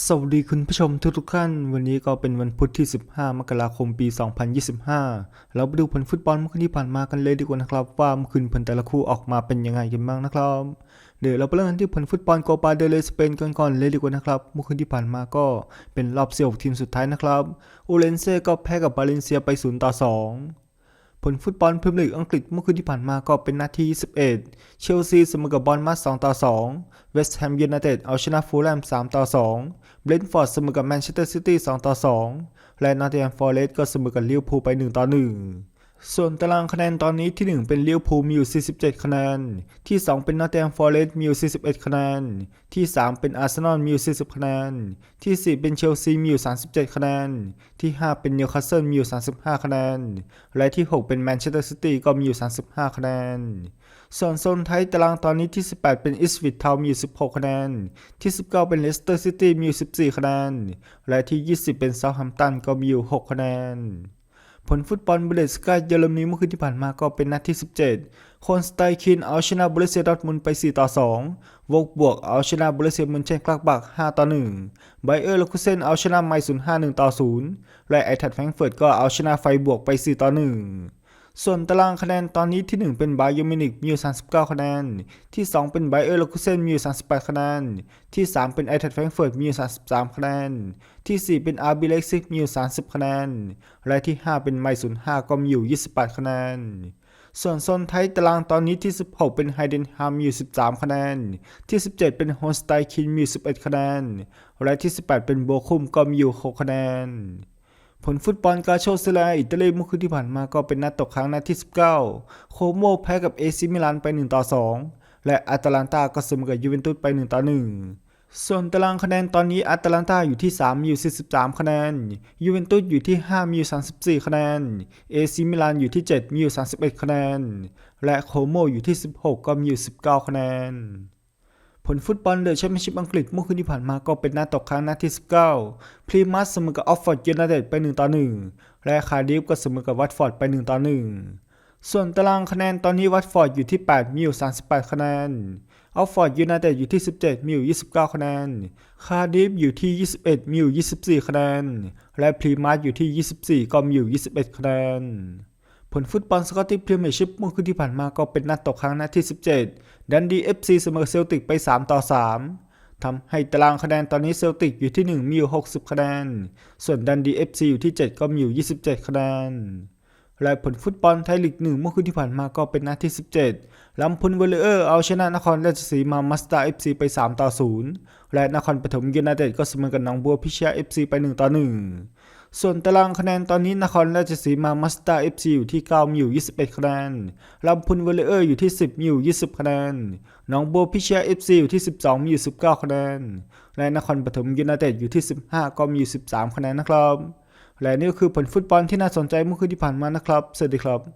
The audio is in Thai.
สวัสดีคุณผู้ชมทุกทุกๆท่าน วันนี้ก็เป็นวันพุธที่ 15 มกราคมปี 2025 เราไปดูผลฟุตบอลเมื่อคืนที่ผ่านมากันเลยดีกว่านะครับ ว่าเมื่อคืนผลแต่ละคู่ออกมาเป็นยังไงกันบ้างนะครับ เดี๋ยวเราไปเริ่มกันที่ผลฟุตบอลโกปาเดเลสเปนกันก่อนเลยดีกว่านะครับ เมื่อคืนที่ผ่านมาก็เป็นรอบเสี่ยวทีมสุดท้ายนะครับอูเลนเซ่ก็แพ้กับบาเลนเซียไป 0 ต่อ 2ผลฟุตบอลพรีเมียร์ลีกอังกฤษเมื่อคืนที่ผ่านมาก็เป็นนาที 21 เชลซีเสมอกับบอลมัส2ต่อ2 เวสต์แฮมยูไนเต็ดเอาชนะฟูลแลม 3 ต่อ 2 เบรนท์ฟอร์ดเสมอกับแมนเชสเตอร์ซิตี้ 2 ต่อ 2 และนอตติงแฮมฟอร์เรสต์ก็เสมอกับลิเวอร์พูลไป 1 ต่อ 1 ส่วนตารางคะแนนตอนนี้ที่ 1 เป็นลิเวอร์พูลมีอยู่ 47 คะแนน ที่ 2 เป็นนอตติงแฮมฟอร์เรสต์มีอยู่ 41 คะแนน ที่ 3 เป็นอาร์เซนอลมีอยู่ 40 คะแนน ที่ 4 เป็นเชลซีมีอยู่ 37 คะแนน ที่ 5 เป็นนิวคาสเซิลมีอยู่ 35 คะแนน และที่ 6 เป็นแมนเชสเตอร์ซิตี้ก็มีอยู่ 35 คะแนน ส่วนโซนไทยตารางตอนนี้ที่ 18 เป็นอิสวิตเทามีอยู่16 คะแนน ที่ 19 เป็นเลสเตอร์ซิตี้มีอยู่14 คะแนน และที่ 20 เป็นเซาท์แฮมป์ตันก็มีอยู่ 6 คะแนน ผลฟุตบอลบุเดสกาเยอรมนีเมื่อคืนที่ผ่านมาก็เป็นนัดที่ 17โคนสไตคินเอาชนะบรูเซียดอร์ทมุนไป 4 ต่อ 2วกบวกเอาชนะบรูเซียมุนเชนกลากบัก 5 ต่อ 1 ไบเออร์เลคุเซนเอาชนะไมซุน5 1 ต่อ 0 และไอทัดแฟรงเฟิร์ตก็เอาชนะไฟบวกไป 4 ต่อ 1 ส่วนตารางคะแนนตอนนี้ที่ 1 เป็นไบเยอมินิกมีอยู่39 คะแนน ที่ 2 เป็นไบเออร์ลคุเซนมีอยู่38 คะแนน ที่ 3 เป็นไอทัดแฟรงเฟิร์ตมีอยู่33 คะแนน ที่ 4 เป็นอาร์บีเล็กซิกมีอยู่30 คะแนน และที่ 5 เป็นไมซุน5ก็มีอยู่ 28 คะแนนส่วนโซนไทยตารางตอนนี้ที่ 16 เป็นไฮเดนฮามมีอยู่ 13 คะแนน ที่ 17 เป็นโฮสไตคินมีอยู่11 คะแนน และที่ 18 เป็นโบคุมก็มีอยู่ 6 คะแนน ผลฟุตบอลกาโชเซเลียอิตาลีเมื่อคืนที่ผ่านมาก็เป็นนัดตกค้างนัดที่ 19 โคโมแพ้กับเอซิมิลานไป 1 ต่อ 2 และอาตาลันตาก็เสมอกับยูเวนตุสไป 1 ต่อ 1 ส่วนตารางคะแนนตอนนี้อาตาลันตาอยู่ที่ 3 มีอยู่ 43 คะแนน ยูเวนตุสอยู่ที่ 5 มีอยู่ 34 คะแนน เอซิมิลานอยู่ที่ 7 มีอยู่ 31 คะแนน และโคโมอยู่ที่ 16 ก็มีอยู่ 19 คะแนน ผลฟุตบอลเดอะแชมเปี้ยนชิพอังกฤษเมื่อคืนที่ผ่านมาก็เป็นนัดตกครั้งนัดที่ 19 พรีมัสเสมอกับออฟฟอร์ดยูไนเต็ดไป 1 ต่อ 1 และคาร์ดิฟก็เสมอกับวัตฟอร์ดไป 1 ต่อ 1 ส่วนตารางคะแนนตอนนี้วัตฟอร์ดอยู่ที่ 8 มีอยู่ 38 คะแนน ออฟฟอร์ดยูไนเต็ดอยู่ที่ 17 มีอยู่ 29 คะแนน คาร์ดิฟอยู่ที่ 21 มีอยู่ 24 คะแนน และพรีมัสอยู่ที่ 24 ก็มีอยู่ 21 คะแนนผลฟุตบอลสกอตติชพรีเมียร์ชิพเมื่อคืนที่ผ่านมาก็เป็นนัดตกครั้งนัดที่ 17 ดันดีเอฟซีเสมอเซลติกไป 3 ต่อ 3 ทำให้ตารางคะแนนตอนนี้เซลติกอยู่ที่ 1 มีอยู่ 60 คะแนน ส่วนดันดีเอฟซีอยู่ที่ 7 ก็มีอยู่ 27 คะแนนและผลฟุตบอลไทยลีกหนึ่งเมื่อคืนที่ผ่านมาก็เป็นนัดที่ 17 ลำพูนเวลเลอร์เอาชนะนครราชสีมามัสตาเอฟซีไป 3 ต่อ 0 และนครปฐมยูไนเต็ดก็เสมอกับหนองบัวพิชยาเอฟซีไป 1 ต่อ 1 ส่วนตารางคะแนนตอนนี้นครราชสีมามัสตาเอฟซีอยู่ที่ 9มีอยู่21 คะแนนลำพูนเวลเลอร์อยู่ที่ 10มีอยู่20 คะแนนหนองบัวพิเชียเอฟซีอยู่ที่ 12มีอยู่19 คะแนน และนครปฐมยูไนเต็ดอยู่ที่ 15 ก็มีอยู่13 คะแนนนะครับ และนี่ก็คือผลฟุตบอลที่น่าสนใจเมื่อคืนที่ผ่านมานะครับ สวัสดีครับ